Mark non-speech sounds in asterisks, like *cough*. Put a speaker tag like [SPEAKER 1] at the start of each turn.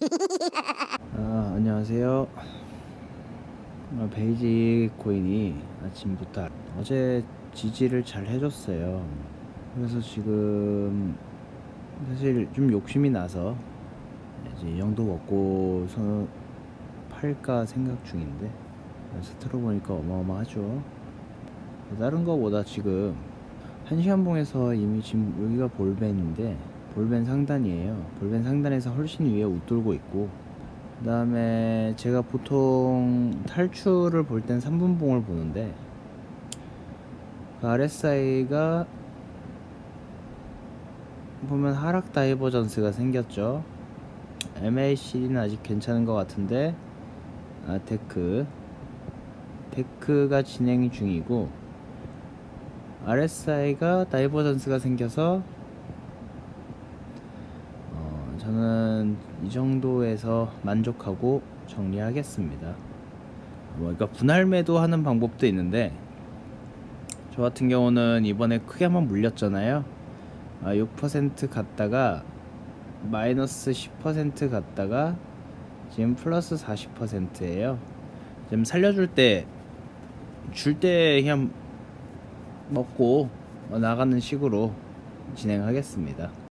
[SPEAKER 1] *laughs* 아, 안녕하세요. 아, 베이지 코인이 아침부터 어제 지지를 잘 해줬어요. 그래서 지금 사실 좀 욕심이 나서 이제 이 정도 먹고서 팔까 생각 중인데 그래서 들어보니까 어마어마하죠. 다른 거보다 지금 한시간봉에서 이미 지금 여기가 볼벤인데 볼벤 상단이에요. 볼벤 상단에서 훨씬 위에 웃돌고 있고 그 다음에 제가 보통 탈출을 볼 땐 3분봉을 보는데 그 RSI가 보면 하락 다이버전스가 생겼죠. MAC는 아직 괜찮은 것 같은데 아 테크 테크가 진행 중이고 RSI가 다이버전스가 생겨서 어, 저는 이 정도에서 만족하고 정리하겠습니다. 뭐 그러니까 분할 매도하는 방법도 있는데 저 같은 경우는 이번에 크게 한번 물렸잖아요. 아, 6% 갔다가 마이너스 10% 갔다가 지금 플러스 40%예요. 지금 살려줄 때 줄 때 그냥 먹고 나가는 식으로 진행하겠습니다.